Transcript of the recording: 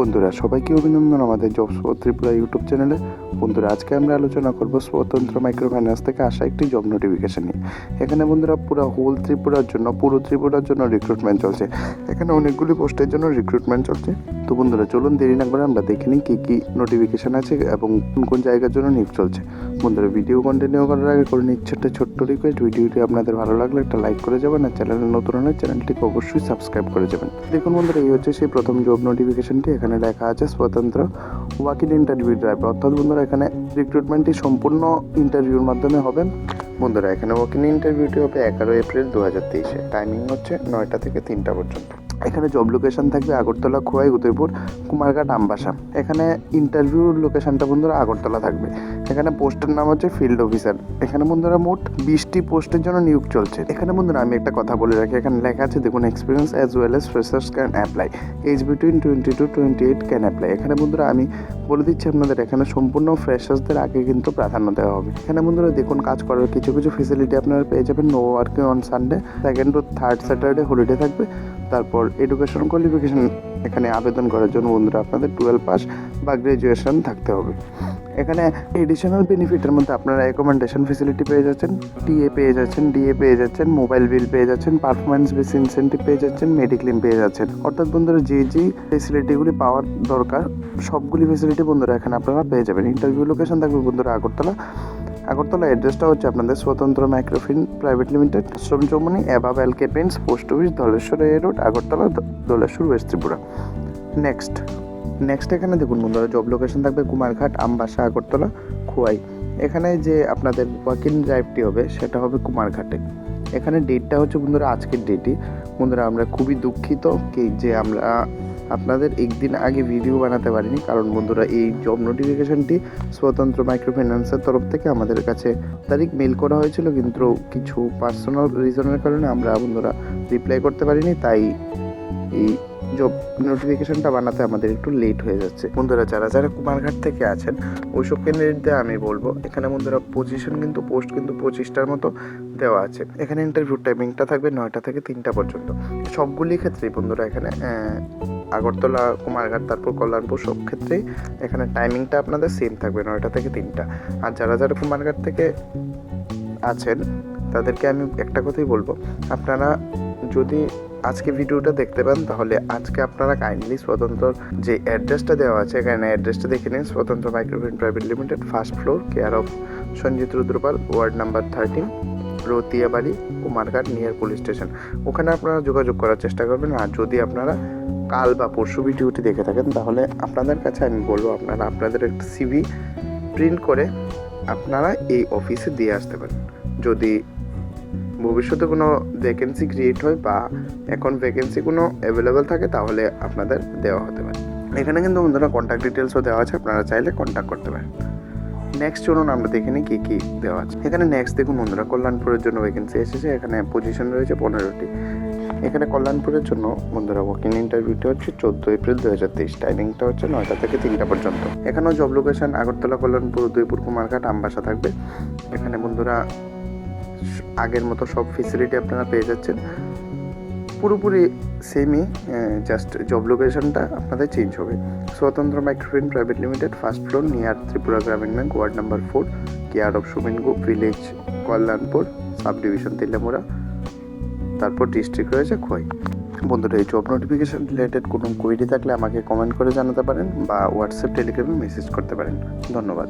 বন্ধুরা, সবাইকে অভিনন্দন আমাদের জব ত্রিপুরা ইউটিউব চ্যানেলে বন্ধুরা, আজকে আমরা আলোচনা করব স্বতন্ত্র মাইক্রো ফাইন্যান্স থেকে আসা একটি জব নোটিফিকেশন নিয়ে। এখানে বন্ধুরা পুরো হোল ত্রিপুরার জন্য, পুরো ত্রিপুরার জন্য রিক্রুটমেন্ট চলছে। এখানে অনেকগুলি পোস্টের জন্য রিক্রুটমেন্ট চলছে। তো বন্ধুরা, চলুন দেরি না করে আমরা দেখে নিই কী কী নোটিফিকেশান আছে এবং কোন কোন জায়গার জন্য নিয়োগ চলছে। বন্ধুরা ভিডিও কন্টিনিউ করার আগে করে নিচ্ছে একটা ছোট্ট রিকোয়েস্ট ভিডিওটি আপনাদের ভালো লাগলে একটা লাইক করে যাবেন আর চ্যানেলে নতুন হলে চ্যানেলটিকে অবশ্যই সাবস্ক্রাইব করে যাবেন। দেখুন বন্ধুরা, এই হচ্ছে সেই প্রথম জব নোটিফিকেশনটি এখানে লেখা আছে স্বতন্ত্র ওয়াকিল ইন্টারভিউ ড্রাইভ অর্থাৎ বন্ধুরা, এখানে রিক্রুটমেন্টটি সম্পূর্ণ ইন্টারভিউর মাধ্যমে হবে। বন্ধুরা, এখানে ওয়াকিং ইন্টারভিউটি হবে এগারো এপ্রিল দু হাজার তেইশে। টাইমিং হচ্ছে নয়টা থেকে তিনটা পর্যন্ত। এখানে জব লোকেশন থাকবে আগরতলা খোয়াই, উদয়পুর, কুমারঘাট, আমবাসা। এখানে ইন্টারভিউ লোকেশনটা বন্ধুরা আগরতলা থাকবে। এখানে পোস্টের নাম হচ্ছে ফিল্ড অফিসার এখানে বন্ধুরা মোট বিশটি পোস্টের জন্য নিয়োগ চলছে। এখানে বন্ধুরা আমি একটা কথা বলে রাখি, এখানে লেখা আছে দেখুন experience as well as freshers can apply age between twenty two twenty eight can apply এখানে বন্ধুরা আমি বলে দিচ্ছি আপনাদের, এখানে সম্পূর্ণ ফ্রেশার্সদের আগে কিন্তু প্রাধান্য দেওয়া হবে। এখানে বন্ধুরা দেখুন, কাজ করার কিছু কিছু ফেসিলিটি আপনারা পেয়ে যাবেন no working on Sunday second to third Saturday holiday থাকবে। তারপর এডুকেশন কোয়ালিফিকেশন এখানে আবেদন করার জন্য বন্ধুরা আপনাদের টুয়েলভ পাস বা গ্রাজুয়েশন থাকতে হবে। এখানে এডিশনাল বেনিফিটের মধ্যে আপনারা রেকমেন্ডেশন ফেসিলিটি পেয়ে যাচ্ছেন টিএ পেয়ে যাচ্ছেন ডিএ পেয়ে যাচ্ছেন মোবাইল বিল পেয়ে যাচ্ছেন পারফরমেন্স বেস ইনসেন্টিভ পেয়ে যাচ্ছেন মেডিক্লেম পেয়ে যাচ্ছেন। অর্থাৎ বন্ধুরা যে যে ফেসিলিটিগুলি পাওয়ার দরকার, সবগুলি ফেসিলিটি বন্ধুরা এখানে আপনারা পেয়ে যাবেন। ইন্টারভিউ লোকেশন থাকবে বন্ধুরা আগরতলা। আগরতলা অ্যাড্রেসটা হচ্ছে আপনাদের স্বতন্ত্র মাইক্রোফিন প্রাইভেট লিমিটেড শ্রম চৌমনি অ্যাবাব এলকে paints post office Dhaleswar a road Agartala Dhaleswar west Tripura. Next next এখানে দেখুন বন্ধুরা জব লোকেশন থাকবে কুমারঘাট, আমবাসা, আগরতলা, খোয়াই। এখানে যে আপনাদের ওয়াকিং ড্রাইভটি হবে, সেটা হবে কুমারঘাটে। এখানে ডেটটা হচ্ছে বন্ধুরা, আজকের ডেটই বন্ধুরা, আমরা খুবই দুঃখিত কি যে আমরা আপনাদের একদিন আগে ভিডিও বানাতে পারিনি। কারণ বন্ধুরা, এই জব নোটিফিকেশনটি স্বতন্ত্র মাইক্রো ফাইন্যান্সের তরফ থেকে আমাদের কাছে তারিখ মেল করা হয়েছিল, কিন্তু কিছু পার্সোনাল রিজনের কারণে আমরা বন্ধুরা রিপ্লাই করতে পারিনি, তাই এই জব নোটিফিকেশনটা বানাতে আমাদের একটু লেট হয়ে যাচ্ছে। বন্ধুরা, যারা যারা কুমারঘাট থেকে আছেন ওই ওইসব ক্যান্ডিডেটদের আমি বলব, এখানে বন্ধুরা পজিশন কিন্তু পোস্ট কিন্তু পঁচিশটার মতো দেওয়া আছে। এখানে ইন্টারভিউ টাইমিংটা থাকবে নয়টা থেকে তিনটা পর্যন্ত। সবগুলি ক্ষেত্রেই বন্ধুরা এখানে আগরতলা, কুমারঘাট, তারপর কল্যাণপুর, সব ক্ষেত্রেই এখানে টাইমিংটা আপনাদের সেম থাকবে নয়টা থেকে তিনটা। আর যারা যারা কুমারঘাট থেকে আছেন, তাদেরকে আমি একটা কথাই বলব। আপনারা যদি আজকে ভিডিওটা দেখতে পান, তাহলে আজকে আপনারা কাইন্ডলি স্বতন্ত্র যে অ্যাড্রেসটা দেওয়া আছে, এখানে অ্যাড্রেসটা দেখে নিন। Swatantra Microfin private limited first floor care of Sanjit Rudrapal ward number thirteen Ratiabari, Kumarghat near police station ওখানে আপনারা যোগাযোগ করার চেষ্টা করবেন। আর যদি আপনারা কাল বা পরশু ভিডিওটি দেখে থাকেন, তাহলে আপনাদের কাছে আমি বলব, আপনারা আপনাদের একটা সিভি প্রিন্ট করে আপনারা এই অফিসে দিয়ে আসতে পারেন। যদি ভবিষ্যতে কোনো ভ্যাকেন্সি ক্রিয়েট হয় বা এখন ভ্যাকেন্সি কোনো অ্যাভেলেবেল থাকে, তাহলে আপনাদের দেওয়া হতে পারে। এখানে কিন্তু বন্ধুরা কন্ট্যাক্ট ডিটেলসও দেওয়া আছে, আপনারা চাইলে কন্ট্যাক্ট করতে পারেন। নেক্সট চলুন আমরা দেখে নিই কী কী দেওয়া আছে। এখানে নেক্সট দেখুন বন্ধুরা, কল্যাণপুরের জন্য ভ্যাকেন্সি এসেছে, এখানে পজিশন রয়েছে পনেরোটি। এখানে কল্যাণপুরের জন্য বন্ধুরা ওয়াকিং ইন্টারভিউটা হচ্ছে চোদ্দ এপ্রিল দু হাজার তেইশ। টাইমিংটা হচ্ছে নয়টা থেকে তিনটা পর্যন্ত। এখানেও জব লোকেশন আগরতলা, কল্যাণপুর, উদয়পুর, কুমারঘাট, আমবাসা থাকবে। এখানে বন্ধুরা আগের মতো সব ফেসিলিটি আপনারা পেয়ে যাচ্ছেন। পুরোপুরি সেমই জাস্ট জব লোকেশনটা আপনাদের চেঞ্জ হবে। Swatantra Microfin private limited first floor near Tripura Gramin bank ward number four care of Sumin সুমিনগু village Kalyanpur sub division Teliamura. তারপর ডিস্ট্রিক্ট রয়েছে খোয়াই বন্ধুরা, এই জব নোটিফিকেশন রিলেটেড কোনো কোয়েরি থাকলে আমাকে কমেন্ট করে জানাতে পারেন বা হোয়াটসঅ্যাপ টেলিগ্রামে মেসেজ করতে পারেন। ধন্যবাদ।